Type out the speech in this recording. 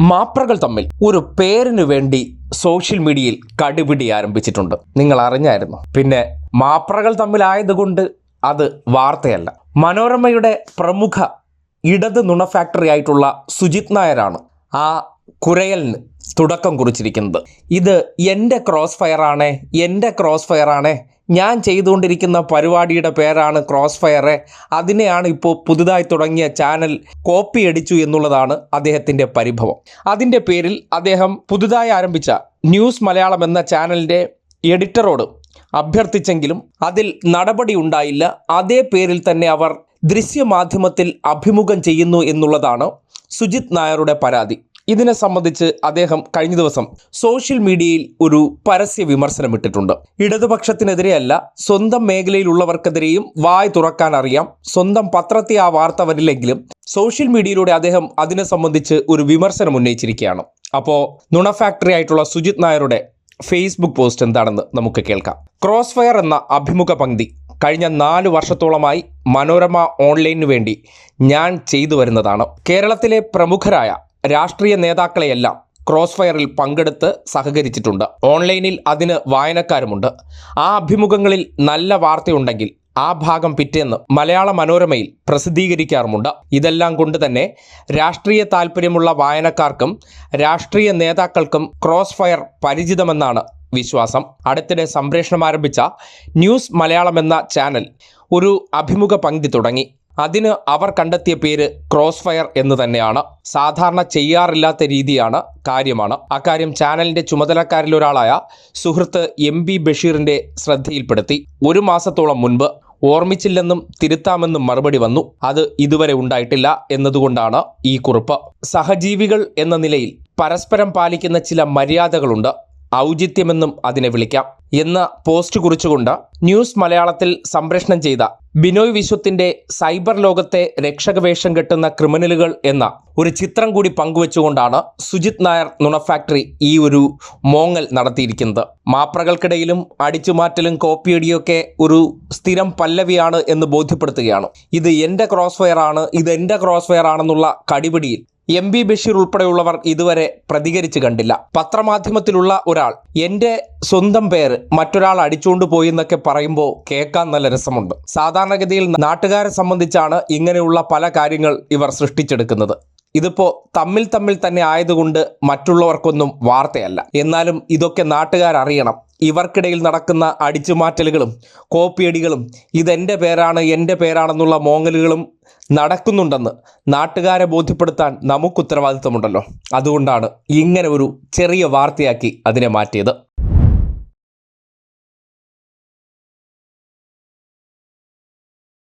മാപ്രകൾ തമ്മിൽ ഒരു പേരിനു വേണ്ടി സോഷ്യൽ മീഡിയയിൽ കടുപിടി ആരംഭിച്ചിട്ടുണ്ട്. നിങ്ങൾ അറിഞ്ഞായിരുന്നു. പിന്നെ മാപ്രകൾ തമ്മിലായതുകൊണ്ട് അത് വാർത്തയല്ല. മനോരമയുടെ പ്രമുഖ ഇടത് നുണ ഫാക്ടറി ആയിട്ടുള്ള സുജിത് നായരാണ് ആ കുരയലിന് തുടക്കം കുറിച്ചിരിക്കുന്നത്. ഇത് എന്റെ ക്രോസ് ഫയറാണേ എന്റെ ക്രോസ് ഫയർ ആണേ ഞാൻ ചെയ്തുകൊണ്ടിരിക്കുന്ന പരിപാടിയുടെ പേരാണ് ക്രോസ് ഫയറെ അതിനെയാണ് ഇപ്പോൾ പുതുതായി തുടങ്ങിയ ചാനൽ കോപ്പി അടിച്ചു എന്നുള്ളതാണ് അദ്ദേഹത്തിന്റെ പരിഭവം. അതിന്റെ പേരിൽ അദ്ദേഹം പുതുതായി ആരംഭിച്ച ന്യൂസ് മലയാളം എന്ന ചാനലിന്റെ എഡിറ്ററോട് അഭ്യർത്ഥിച്ചെങ്കിലും അതിൽ നടപടി ഉണ്ടായില്ല. അതേ പേരിൽ തന്നെ അവർ ദൃശ്യമാധ്യമത്തിൽ അഭിമുഖം ചെയ്യുന്നു എന്നുള്ളതാണ് സുജിത് നായരുടെ പരാതി. ഇതിനെ സംബന്ധിച്ച് അദ്ദേഹം കഴിഞ്ഞ ദിവസം സോഷ്യൽ മീഡിയയിൽ ഒരു പരസ്യ വിമർശനം ഇട്ടിട്ടുണ്ട്. ഇടതുപക്ഷത്തിനെതിരെയല്ല സ്വന്തം മേഖലയിലുള്ളവർക്കെതിരെയും വായ് തുറക്കാൻ അറിയാം. സ്വന്തം പത്രത്തെ ആ വാർത്ത വരില്ലെങ്കിലും സോഷ്യൽ മീഡിയയിലൂടെ അദ്ദേഹം അതിനെ സംബന്ധിച്ച് ഒരു വിമർശനം ഉന്നയിച്ചിരിക്കുകയാണ്. അപ്പോൾ നുണ ഫാക്ടറി ആയിട്ടുള്ള സുജിത് നായരുടെ ഫേസ്ബുക്ക് പോസ്റ്റ് എന്താണെന്ന് നമുക്ക് കേൾക്കാം. ക്രോസ് ഫയർ എന്ന അഭിമുഖ പങ്ക്തി കഴിഞ്ഞ നാല് വർഷത്തോളമായി മനോരമ ഓൺലൈനു വേണ്ടി ഞാൻ ചെയ്തു വരുന്നതാണ്. കേരളത്തിലെ പ്രമുഖരായ രാഷ്ട്രീയ നേതാക്കളെയെല്ലാം ക്രോസ് ഫയറിൽ പങ്കെടുത്ത് സഹകരിച്ചിട്ടുണ്ട്. ഓൺലൈനിൽ അതിന് വായനക്കാരുമുണ്ട്. ആ അഭിമുഖങ്ങളിൽ നല്ല വാർത്തയുണ്ടെങ്കിൽ ആ ഭാഗം പിറ്റേന്ന് മലയാള മനോരമയിൽ പ്രസിദ്ധീകരിക്കാറുമുണ്ട്. ഇതെല്ലാം കൊണ്ട് തന്നെ രാഷ്ട്രീയ താല്പര്യമുള്ള വായനക്കാർക്കും രാഷ്ട്രീയ നേതാക്കൾക്കും ക്രോസ് ഫയർ പരിചിതമെന്നാണ് വിശ്വാസം. അടുത്തിടെ സംപ്രേഷണം ആരംഭിച്ച ന്യൂസ് മലയാളം എന്ന ചാനൽ ഒരു അഭിമുഖ പങ്ക്തി തുടങ്ങി. അതിന് അവർ കണ്ടെത്തിയ പേര് ക്രോസ് ഫയർ എന്ന് തന്നെയാണ്. സാധാരണ ചെയ്യാറില്ലാത്ത രീതിയാണ് കാര്യമാണ്. അക്കാര്യം ചാനലിന്റെ ചുമതലക്കാരിൽ ഒരാളായ സുഹൃത്ത് എം ബി ബഷീറിന്റെ ശ്രദ്ധയിൽപ്പെടുത്തി. ഒരു മാസത്തോളം മുൻപ് ഓർമ്മിച്ചില്ലെന്നും തിരുത്താമെന്നും മറുപടി വന്നു. അത് ഇതുവരെ ഉണ്ടായിട്ടില്ല എന്നതുകൊണ്ടാണ് ഈ കുറിപ്പ്. സഹജീവികൾ എന്ന നിലയിൽ പരസ്പരം പാലിക്കുന്ന ചില മര്യാദകളുണ്ട്. ഔചിത്യമെന്നും അതിനെ വിളിക്കാം. എന്ന പോസ്റ്റ് കുറിച്ചുകൊണ്ട് ന്യൂസ് മലയാളത്തിൽ സംപ്രേഷണം ചെയ്ത ബിനോയ് വിശ്വത്തിന്റെ സൈബർ ലോകത്തെ രക്ഷകവേഷം കെട്ടുന്ന ക്രിമിനലുകൾ എന്ന ഒരു ചിത്രം കൂടി പങ്കുവെച്ചുകൊണ്ടാണ് സുജിത് നായർ നുണ ഫാക്ടറി ഈ ഒരു മോങ്ങൽ നടത്തിയിരിക്കുന്നത്. മാപ്രകൾക്കിടയിലും അടിച്ചുമാറ്റലും കോപ്പിയടിയൊക്കെ ഒരു സ്ഥിരം പല്ലവിയാണ് എന്ന് ബോധ്യപ്പെടുത്തുകയാണ്. ഇത് എന്റെ ക്രോസ് ഫയർ ആണ് ഇത് എന്റെ ക്രോസ് ഫയർ ആണെന്നുള്ള കടിപിടിയിൽ എം ബി ബഷീർ ഉൾപ്പെടെയുള്ളവർ ഇതുവരെ പ്രതികരിച്ചു കണ്ടില്ല. പത്രമാധ്യമത്തിലുള്ള ഒരാൾ എന്റെ സ്വന്തം പേര് മറ്റൊരാൾ അടിച്ചുകൊണ്ട് പോയി എന്നൊക്കെ പറയുമ്പോൾ കേൾക്കാൻ നല്ല രസമുണ്ട്. സാധാരണഗതിയിൽ നാട്ടുകാരെ സംബന്ധിച്ചാണ് ഇങ്ങനെയുള്ള പല കാര്യങ്ങൾ ഇവർ സൃഷ്ടിച്ചെടുക്കുന്നത്. ഇതിപ്പോ തമ്മിൽ തമ്മിൽ തന്നെ ആയതുകൊണ്ട് മറ്റുള്ളവർക്കൊന്നും വാർത്തയല്ല. എന്നാലും ഇതൊക്കെ നാട്ടുകാർ അറിയണം. ഇവർക്കിടയിൽ നടക്കുന്ന അടിച്ചുമാറ്റലുകളും കോപ്പിയടികളും ഇതെന്റെ പേരാണ് എന്റെ പേരാണെന്നുള്ള മോങ്ങലുകളും നടക്കുന്നുണ്ടെന്ന് നാട്ടുകാരെ ബോധ്യപ്പെടുത്താൻ നമുക്ക് ഉത്തരവാദിത്തമുണ്ടല്ലോ അതുകൊണ്ടാണ് ഇങ്ങനെ ഒരു ചെറിയ വാർത്തയാക്കി അതിനെ മാറ്റിയത്.